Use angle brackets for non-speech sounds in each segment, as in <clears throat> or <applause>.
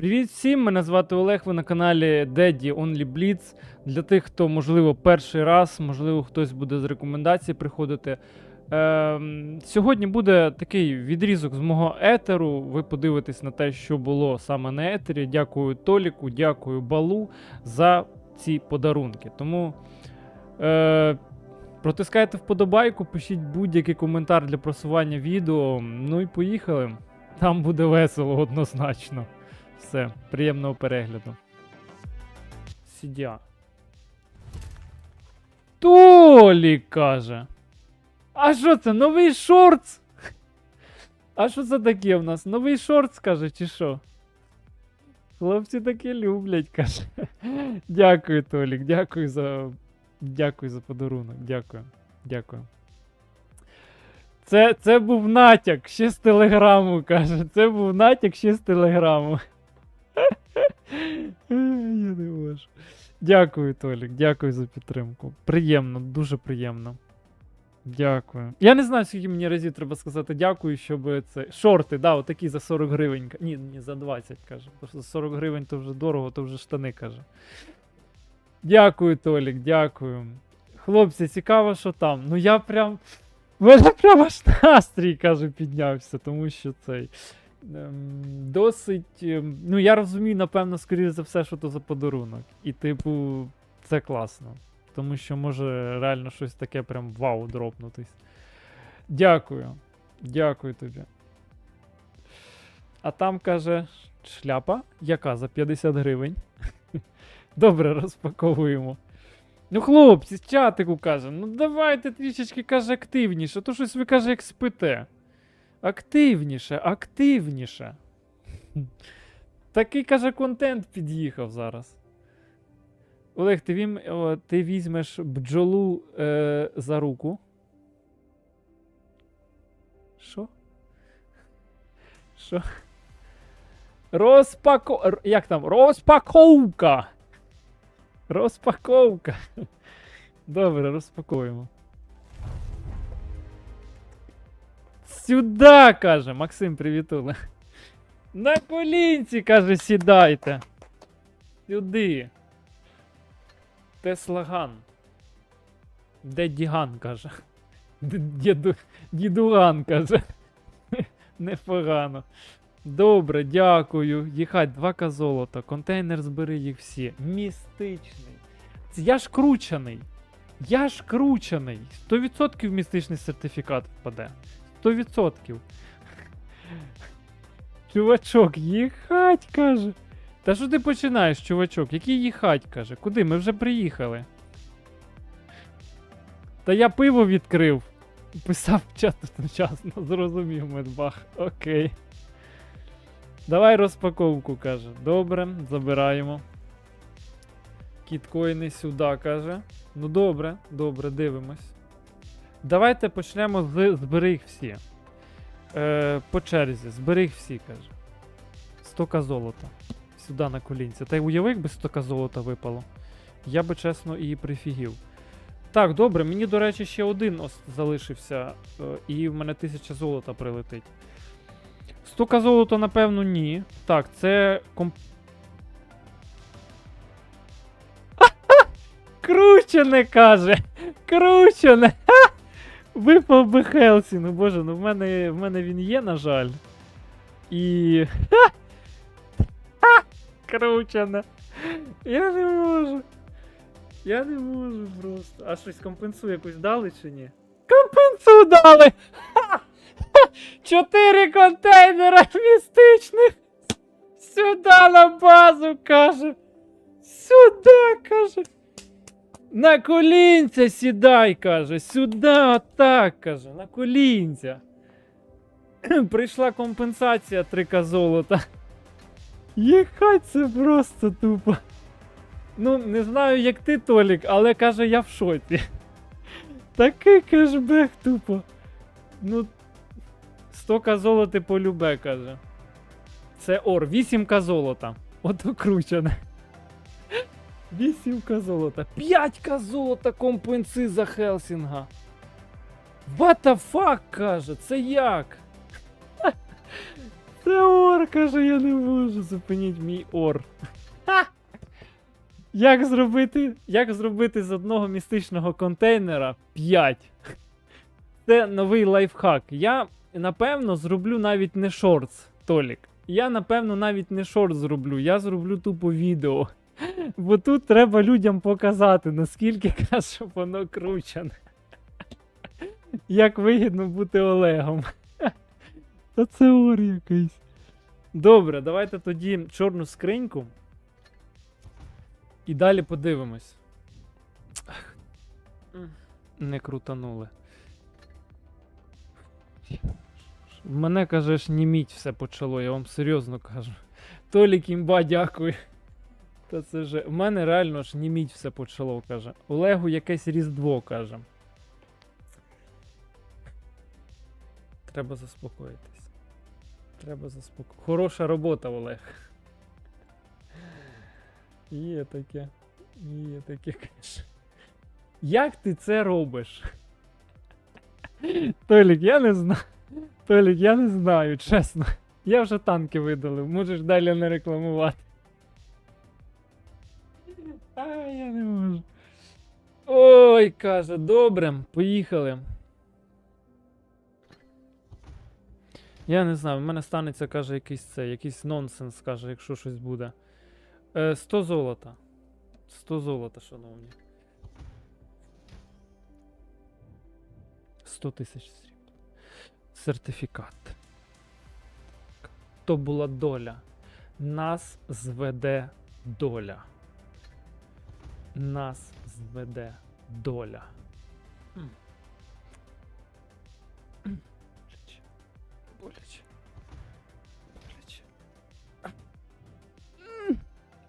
Привіт всім! Мене звати Олег. Ви на каналі Daddy Only Blitz. Для тих, хто, можливо, перший раз, можливо, хтось буде з рекомендацій приходити. Ем, сьогодні буде такий відрізок з мого етеру. Ви подивитесь на те, що було саме на етері. Дякую Толіку, дякую Балу за ці подарунки. Тому е, протискайте вподобайку, пишіть будь-який коментар для просування відео. Ну і поїхали. Там буде весело однозначно. Все, приємного перегляду. Сідя. Толі каже. А що це? Новий шортс? А що це таке в нас? Новий шортс, каже, чи що? Хлопці таке люблять, каже. Дякую, Толік, дякую за. Дякую за подарунок. Дякую. Дякую. Це, це був натяк ще з телеграму, каже. Це був натяк ще з телеграму. <laughs> Я не можу. Дякую, Толік, дякую за підтримку. Приємно, дуже приємно. Дякую. Я не знаю, скільки мені разів треба сказати дякую, щоб це. Шорти, да, отакі за 40 гривень. Ні, ні, за 20, каже. За 40 гривень то вже дорого, то вже штани каже. Дякую, Толік, дякую. Хлопці, цікаво, що там. Ну я прям. В мене прям аж настрій, каже, піднявся, тому що цей. Ем, Досить. ем, Ну, я розумію, напевно, скоріше за все, що то за подарунок. І, типу, це класно. Тому що може реально щось таке прям вау дропнутись. Дякую. Дякую тобі. А там каже, шляпа, яка за 50 гривень. <laughs> Добре, розпаковуємо. Ну, хлопці, з чатику каже, ну давайте трішечки каже активніше, то щось ви каже, як спите. Активніше, активніше. <laughs> Такий каже контент під'їхав зараз. Олег, ти, вім, о, ти візьмеш бджолу е, за руку. Що? Що? Розпако... Як там? Розпаковка! Розпаковка. <laughs> Добре, розпаковуємо. Сюда, каже. Максим, привітули. На колінці, каже, сідайте. Сюди. Теслаган. Де Діган, каже. Діду, дідуган, каже. <laughs> Непогано. Добре, дякую. Їхать, 2к золота. Контейнер збери їх всі. Містичний. Я ж кручений. Я ж кручений. 100% містичний сертифікат впаде. 100%. Чувачок, їхать, каже. Та що ти починаєш, чувачок? Який їхать, каже? Куди? Ми вже приїхали. Та я пиво відкрив. Писав чат одночасно, зрозумів медбах. Окей. Давай розпаковку, каже. Добре, забираємо. Кіткоїни сюди, каже. Ну добре, добре, дивимось. Давайте почнемо з збери їх всі. Е, по черзі, збери їх всі, каже. 100к золота. Сюди на колінці. Та й уяви, якби 100к золота випало. Я би чесно і прифігів. Так, добре, мені, до речі, ще один залишився, е, і в мене 1000 золота прилетить. 100к золота, напевно, ні. Так, це комп... <laughs> Кручене каже! Кручене! <laughs> Випав би Хелсі. Ну боже, ну в мене, в мене він є, на жаль. І. Ха! Ха! Кручене! Я не можу. Я не можу просто. А щось компенсує якусь дали чи ні? Компенсу дали! Чотири контейнера містичних! Сюди на базу, каже! Сюди, каже! На колінця сідай, каже. Сюди, отак, каже, на колінця. Прийшла компенсація 3к золота. Єхать, це просто тупо. Ну, не знаю, як ти, Толік, але каже, я в шоці. Такий кешбек тупо. Ну, 100к золоти полюбе, каже. Це ор, 8к золота. Ото кручене. 8к золота. 5к золота компенси за Хелсінга. What the fuck, каже, це як? <laughs> Це ор, каже, я не можу. Зупиніть мій ор. Як зробити, як зробити з одного містичного контейнера 5? Це новий лайфхак. Я, напевно, зроблю навіть не шортс, Толік. Я, напевно, навіть не шорт зроблю, я зроблю тупо відео. Бо тут треба людям показати, наскільки каже, воно кручене. Як вигідно бути Олегом. Та це ор якийсь. Добре, давайте тоді чорну скриньку. І далі подивимось. Не крутанули. Мене, кажеш, німіть все почало, я вам серйозно кажу. Толік імба, дякую. Та це же. В мене реально ж німіть все почало, каже. Олегу якесь різдво, каже. Треба заспокоїтись. Треба заспокоїтись. Хороша робота, Олег. Є таке. Є таке, каже. Як ти це робиш? Толік, я не знаю. Толік, я не знаю, чесно. Я вже танки видалив, можеш далі не рекламувати. А, я не можу. Ой, каже, добре, поїхали. Я не знаю, в мене станеться, каже, якийсь це, якийсь нонсенс, каже, якщо щось буде. Е, 100 золота. 100 золота, шановні. 100 тисяч срібла. Сертифікат. То була доля. Нас зведе доля. Нас зведе доля. Боляче. Боляче. Боляче.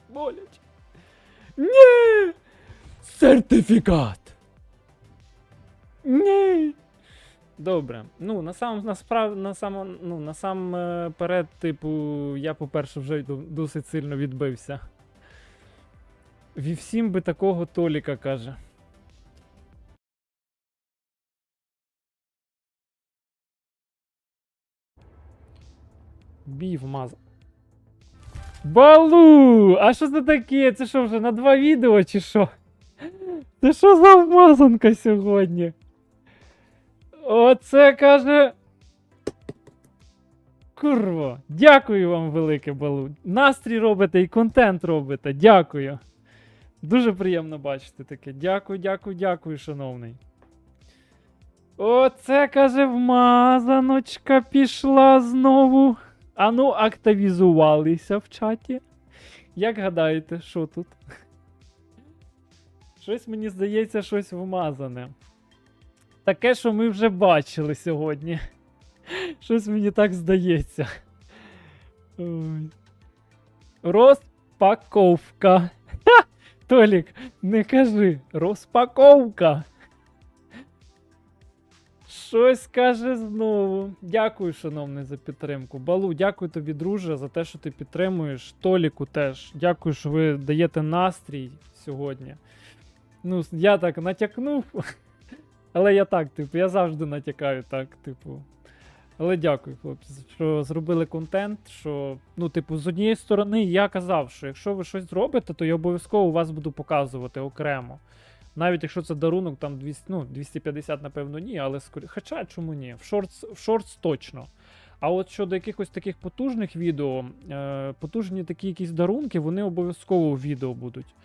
Боляче. Ні! Сертифікат! Ні! Добре. Ну, на сам, насправ, на сам, ну, на сам е, перед, типу, я, по-перше, вже досить сильно відбився. Вівсім би такого Толіка каже. Бій вмаз. Балу! А що це таке? Це що вже на два відео чи що? Це що за вмазанка сьогодні? Оце каже. Курво, дякую вам велике, Балу. Настрій робите і контент робите. Дякую. Дуже приємно бачити таке. Дякую, дякую, дякую, шановний. Оце, каже, вмазаночка пішла знову. Ану, активізувалися в чаті. Як гадаєте, що тут? Щось мені здається, щось вмазане. Таке, що ми вже бачили сьогодні. Щось мені так здається. Розпаковка. Толік, не кажи. Розпаковка. Щось каже знову. Дякую, шановний, за підтримку. Балу, дякую тобі, друже, за те, що ти підтримуєш. Толіку теж. Дякую, що ви даєте настрій сьогодні. Ну, я так натякнув. <laughs> Але я так, типу, я завжди натякаю так, типу. Але дякую, хлопці, що зробили контент. Що, ну, типу, з однієї сторони, я казав, що якщо ви щось зробите, то я обов'язково вас буду показувати окремо. Навіть якщо це дарунок, там 200, ну, 250, напевно, ні, але скорі... Хоча чому ні? В шортс, в шортс точно. А от щодо якихось таких потужних відео, е, потужні такі якісь дарунки, вони обов'язково в відео будуть.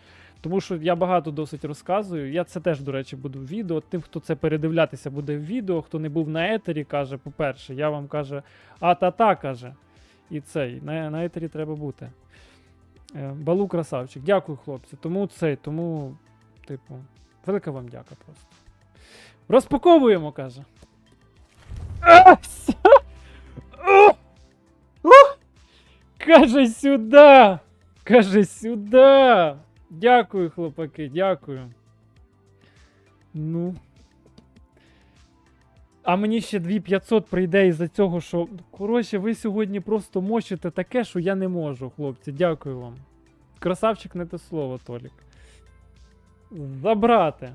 Тому що я багато досить розказую. Я це теж, до речі, буду в відео. Тим, хто це передивлятися буде в відео, хто не був на етері, каже, по-перше, я вам каже, а та-та каже. І цей, на, на етері треба бути. Е, Балу красавчик. Дякую, хлопці. Тому цей, тому, типу, велика вам дяка просто. Розпаковуємо, каже. Каже сюди! Каже сюди! Дякую, хлопаки, дякую. Ну. А мені ще 2500 прийде із-за цього, що. Коротше, ви сьогодні просто мочите таке, що я не можу, хлопці. Дякую вам. Красавчик не те слово, Толік. Забрати.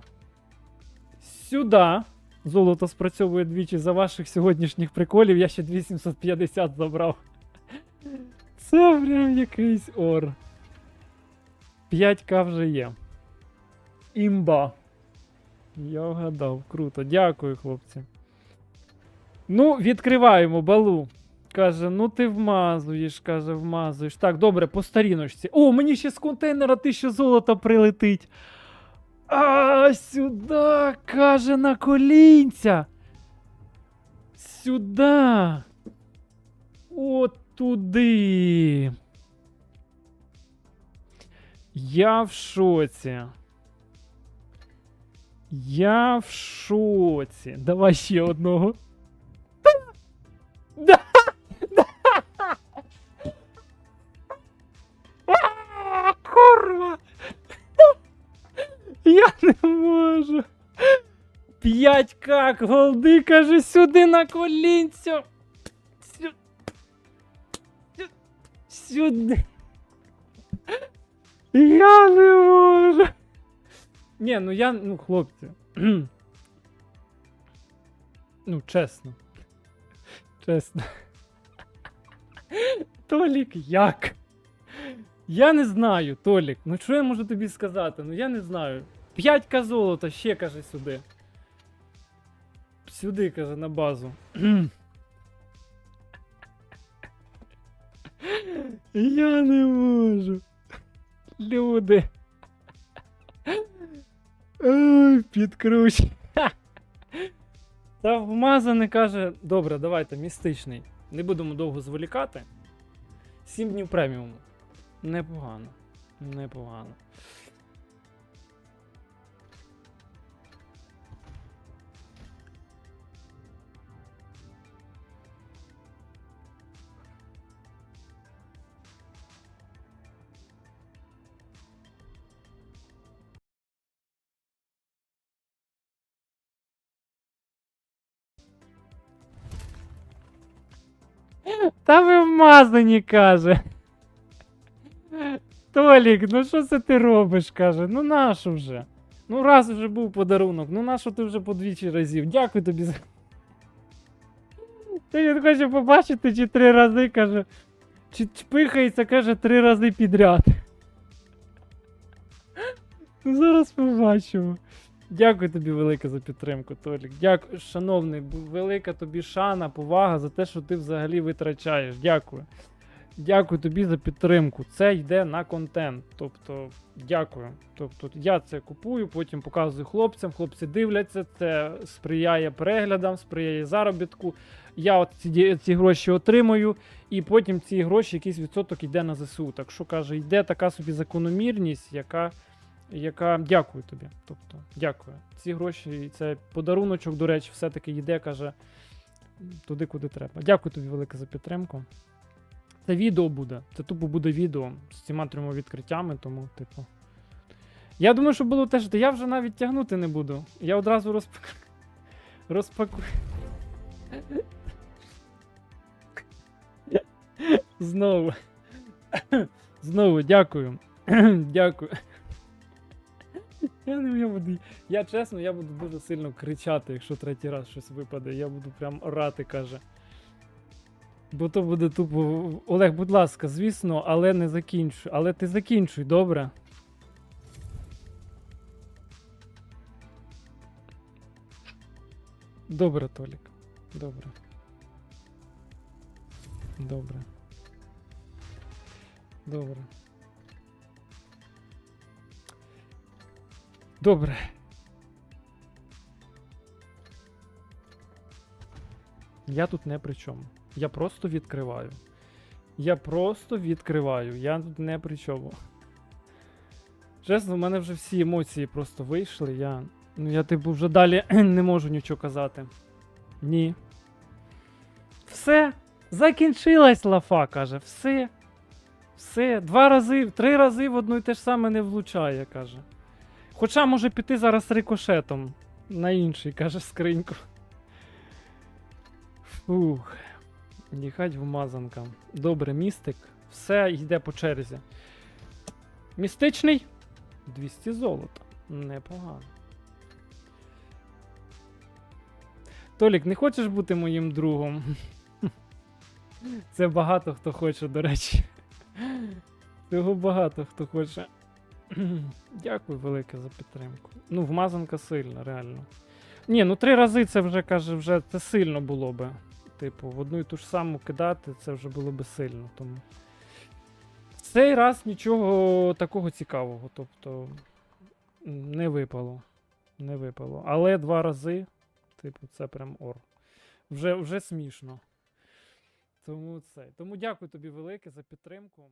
Сюди. Золото спрацьовує двічі за ваших сьогоднішніх приколів. Я ще 2750 забрав. Це прям якийсь ор. 5к вже є. Імба. Я вгадав, круто. Дякую, хлопці. Ну, відкриваємо балу. Каже, ну ти вмазуєш, каже, вмазуєш. Так, добре, по старіночці. О, мені ще з контейнера 1000 золота прилетить. А, сюди, каже, на колінця. Сюди. От туди. Я в шоці. Я в шоці. Давай ще одного. Да! Да! А, Курва! Я не можу. 5к голди, каже, сюди на колінцю. Сю- сю- Сюди. Я не можу. Ні, ну я, ну, хлопці. <clears throat> ну, чесно. Чесно. <laughs> Толік, як? Я не знаю, Толік. Ну що я можу тобі сказати? Ну я не знаю. 5к золота ще каже сюди. Сюди, каже, на базу. <clears throat> Я не можу. Люди. Ой. Та вмазаний каже, добре, давайте, містичний. Не будемо довго зволікати. 7 днів преміуму. Непогано. Непогано. Та ви вмазані, каже. Толік, ну що це ти робиш, каже. Ну нащо вже? Ну раз вже був подарунок, ну нащо ти вже подвічі разів? Дякую тобі за. Ти він хоче побачити, чи три рази, каже. Чи чпихається, каже, три рази підряд. Ну, зараз побачимо. Дякую тобі велике за підтримку, Толік. Дякую, шановний, велика тобі шана, повага за те, що ти взагалі витрачаєш. Дякую. Дякую тобі за підтримку. Це йде на контент. Тобто, дякую. Тобто, я це купую, потім показую хлопцям. Хлопці дивляться, це сприяє переглядам, сприяє заробітку. Я от ці, ці гроші отримую, і потім ці гроші, якийсь відсоток йде на ЗСУ. Так що каже, йде така собі закономірність, яка яка дякую тобі. Тобто, дякую. Ці гроші, і це подаруночок, до речі, все-таки йде, каже, туди, куди треба. Дякую тобі велике за підтримку. Це відео буде. Це тупо буде відео з цими трьома відкриттями, тому, типу. Я думаю, що було теж. Я вже навіть тягнути не буду. Я одразу розпак... <laughs> розпакую. <laughs> Знову. <coughs> Знову дякую. <coughs> Дякую. <laughs> Я не буду. Я чесно, я буду дуже сильно кричати, якщо третій раз щось випаде. Я буду прям орати, каже. Бо то буде тупо. Олег, будь ласка, звісно, але не закінчуй. Але ти закінчуй, добре? Добре, Толік. Добре. Добре. Добре. Добре. Я тут не при чому. Я просто відкриваю. Я просто відкриваю. Я тут не при чому. Чесно, в мене вже всі емоції просто вийшли. Я. Ну я типу вже далі <clears throat> не можу нічого казати. Ні. Все. Закінчилась лафа, каже. Все. Все. Два рази, три рази в одну і те ж саме не влучає, каже. Хоча може піти зараз рикошетом на інший, каже скриньку. Фух. Їхать вмазанка. Добре, містик. Все йде по черзі. Містичний 200 золота. Непогано. Толік, не хочеш бути моїм другом? Це багато хто хоче, до речі. Цього багато хто хоче. <clears throat> Дякую велике за підтримку. Ну, вмазанка сильна, реально. Ні, ну три рази це вже каже, вже це сильно було би. Типу, в одну і ту ж саму кидати, це вже було би сильно. Тому. Цей раз нічого такого цікавого. Тобто, не випало. Не випало. Але два рази, типу, це прям ор. Вже, вже смішно. Тому це. Тому дякую тобі велике за підтримку.